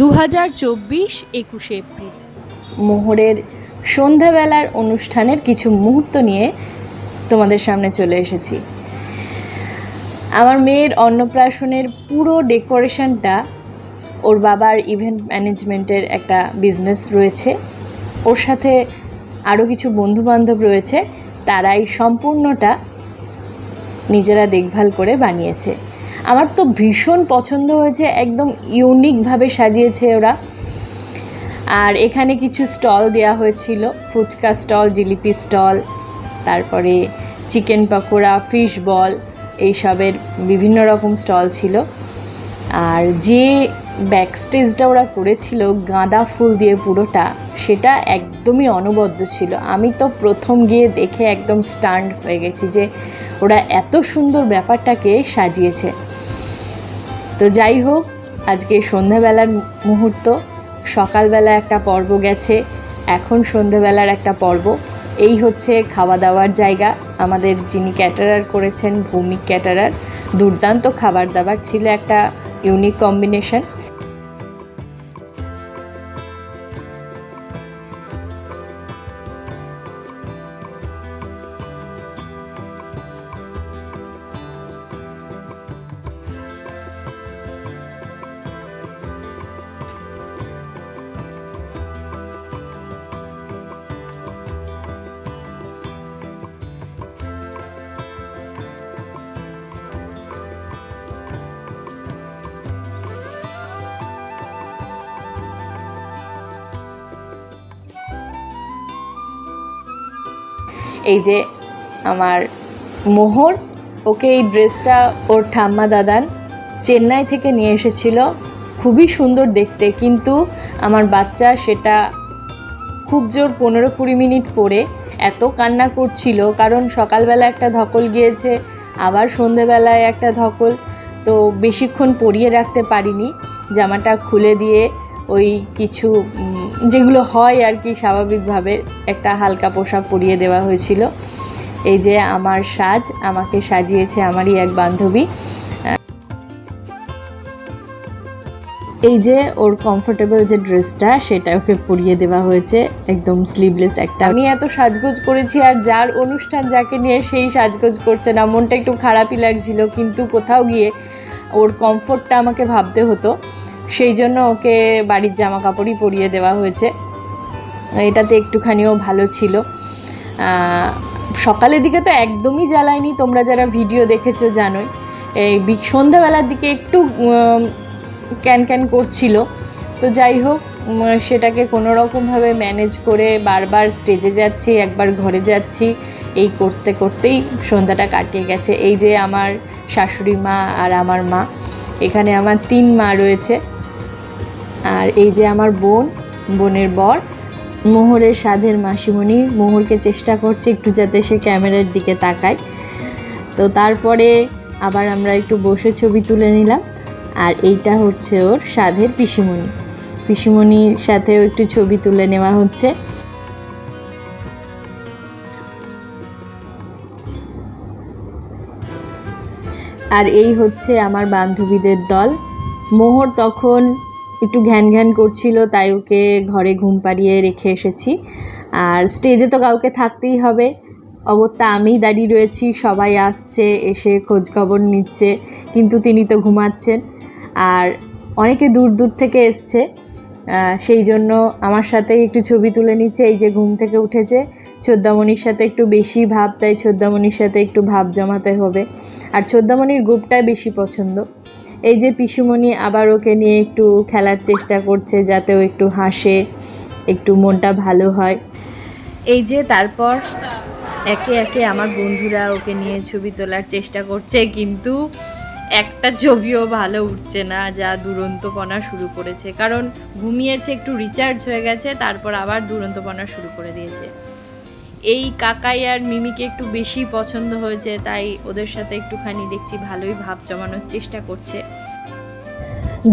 দু হাজার চব্বিশ একুশে এপ্রিল। মোহরের সন্ধ্যাবেলার অনুষ্ঠানের কিছু মুহূর্ত নিয়ে তোমাদের সামনে চলে এসেছি। আমার মেয়ের অন্নপ্রাশনের পুরো ডেকোরেশনটা ওর বাবার ইভেন্ট ম্যানেজমেন্টের একটা বিজনেস রয়েছে। ওর সাথে আরও কিছু বন্ধুবান্ধব রয়েছে, তারাই সম্পূর্ণটা নিজেরা দেখভাল করে বানিয়েছে। আমার তো ভীষণ পছন্দ হয়েছে, একদম ইউনিকভাবে সাজিয়েছে ওরা। আর এখানে কিছু স্টল দেওয়া হয়েছিল, ফুচকা স্টল, জিলিপি স্টল, তারপরে চিকেন পকোড়া, ফিশ বল, এইসবের বিভিন্ন রকম স্টল ছিল। আর যে ব্যাক স্টেজটা ওরা করেছিল, গাঁদা ফুল দিয়ে পুরোটা, সেটা একদমই অনবদ্য ছিল। আমি তো প্রথম গিয়ে দেখে একদম স্টান্ড হয়ে গেছি যে ওরা এত সুন্দর ব্যাপারটাকে সাজিয়েছে। তো যাই হোক, আজকে সন্ধ্যাবেলার মুহূর্ত। সকালবেলা একটা পর্ব গেছে, এখন সন্ধ্যাবেলার একটা পর্ব। এই হচ্ছে খাওয়া দাওয়ার জায়গা। আমাদের যিনি ক্যাটারার করেছেন, ভৌমিক ক্যাটারার দুর্দান্ত খাবার দাবার ছিল একটা ইউনিক কম্বিনেশন এই যে আমার মোহর, ওকে এই ড্রেসটা ওর ঠাম্মা দাদান চেন্নাই থেকে নিয়ে এসেছিল। খুবই সুন্দর দেখতে, কিন্তু আমার বাচ্চা সেটা খুব জোর পনেরো কুড়ি মিনিট পরে এত কান্না করছিল, কারণ সকালবেলা একটা ধকল গিয়েছে, আবার সন্ধেবেলায় একটা ধকল, তো বেশিক্ষণ পরিয়ে রাখতে পারিনি। জামাটা খুলে দিয়ে ওই কিছু যেগুলো হয় আর কি স্বাভাবিকভাবে একটা হালকা পোশাক পরিয়ে দেওয়া হয়েছিল। এই যে আমার সাজ, আমাকে সাজিয়েছে আমারই এক বান্ধবী। এই যে ওর কমফোর্টেবল যে ড্রেসটা সেটা ওকে পরিয়ে দেওয়া হয়েছে, একদম স্লিভলেস একটা। আমি এত সাজগোজ করেছি আর যার অনুষ্ঠান যাকে নিয়ে সেই সাজগোজ করছে না, মনটা একটু খারাপই লাগছিল, কিন্তু কোথাও গিয়ে ওর কমফোর্টটা আমাকে ভাবতে হতো। সেই জন্য ওকে বাড়ির জামা কাপড়ই পরিয়ে দেওয়া হয়েছে। এটাতে একটুখানিও ভালো ছিল। সকালের দিকে তো একদমই জ্বালায়নি, তোমরা যারা ভিডিও দেখেছ জানোই। এই সন্ধ্যাবেলার দিকে একটু ক্যান ক্যান করছিল। তো যাই হোক সেটাকে কোনো রকমভাবে ম্যানেজ করে বারবার স্টেজে যাচ্ছি, একবার ঘরে যাচ্ছি। এই করতে করতেই সন্ধ্যাটা কাটিয়ে গেছে। এই যে আমার শাশুড়ি মা আর আমার মা, এখানে আমার তিন মা রয়েছে। আর এই যে আমার বোন, বোনের বর, মোহরের সাধের মাসিমণি, মোহরকে চেষ্টা করছে একটু যাতে সে ক্যামেরার দিকে তাকায়। তো তারপরে আবার আমরা একটু বসে ছবি তুলে নিলাম। আর এইটা হচ্ছে ওর সাধের পিসিমণি। পিসিমণির সাথেও একটু ছবি তুলে নেওয়া হচ্ছে। আর এই হচ্ছে আমার বান্ধবীদের দল। মোহর তখন একটু ঘ্যান ঘ্যান করছিল, তাই ওকে ঘরে ঘুম পাড়িয়ে রেখে এসেছি। আর স্টেজে তো কাউকে থাকতেই হবে। অগত্যা আমি দাঁড়িয়ে রয়েছি, সবাই আসছে, এসে খোঁজখবর নিচ্ছে, কিন্তু তিনি তো ঘুমাচ্ছেন। আর অনেকে দূর দূর থেকে এসছে। সেই জন্য আমার সাথে একটু ছবি তুলে নিচ্ছে, এই যে ঘুম থেকে উঠেছে। ছোদ্দামণির সাথে একটু বেশি ভাব, তাই ছোদ্দামণির সাথে একটু ভাব জমাতে হবে। আর ছোদ্দামণির গ্রুপটাই বেশি পছন্দ। এই যে পিসুমণি আবার ওকে নিয়ে একটু খেলার চেষ্টা করছে, যাতে ও একটু হাসে, একটু মনটা ভালো হয়। এই যে তারপর একে একে আমার বন্ধুরা ওকে নিয়ে ছবি তোলার চেষ্টা করছে, কিন্তু একটা ছবিও ভালো উঠছে না যা দুরন্তপনা শুরু করেছে। কারণ ঘুমিয়েছে একটু রিচার্জ হয়ে গেছে তারপর আবার দুরন্তপনা শুরু করে দিয়েছে। এই কাকাই আর মিমিকে একটু বেশি পছন্দ হয়েছে তাই ওদের সাথে একটুখানি দেখছি ভালোই ভাব জমানোর চেষ্টা করছে।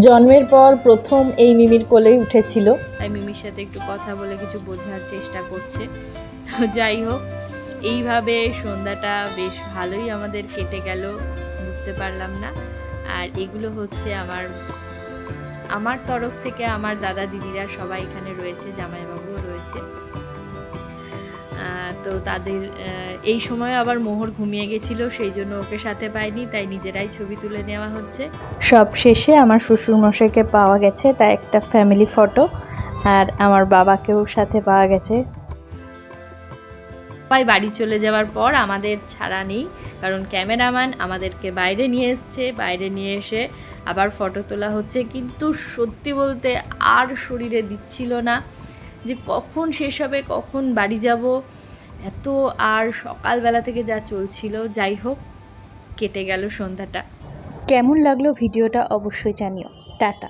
জন্মের পর প্রথম এই মিমির কোলেই উঠেছিল। তাই মিমির সাথে একটু কথা বলে কিছু বোঝার চেষ্টা করছে। তো যাই হোক এইভাবে সন্ধ্যাটা বেশ ভালোই আমাদের কেটে গেল। বুঝতে পারলাম না। আর এগুলো হচ্ছে আমার আমার তরফ থেকে আমার দাদা দিদিরা সবাই এখানে রয়েছে, জামাইবাবুও রয়েছে। তো তাদের এই সময় আবার মোহর ঘুমিয়ে গেছিল, সেই জন্য ওকে সাথে পাইনি, তাই নিজেরাই ছবি তুলে নেওয়া হচ্ছে। সব শেষে আমার শ্বশুর মশাইকে পাওয়া গেছে, তা একটা ফ্যামিলি ফটো আর আমার বাবাকেও সাথে পাওয়া গেছে। সবাই বাড়ি চলে যাওয়ার পর আমাদের ছাড়া নেই। কারণ ক্যামেরাম্যান আমাদেরকে বাইরে নিয়ে এসছে। বাইরে নিয়ে এসে আবার ফটো তোলা হচ্ছে। কিন্তু সত্যি বলতে আর শরীরে দিচ্ছিল না যে কখন শেষ হবে, কখন বাড়ি যাব। এত আর সকালবেলা থেকে যা চলছিল, যাই হোক, কেটে গেল সন্ধ্যাটা। কেমন লাগল ভিডিওটা অবশ্যই জানিও। টাটা।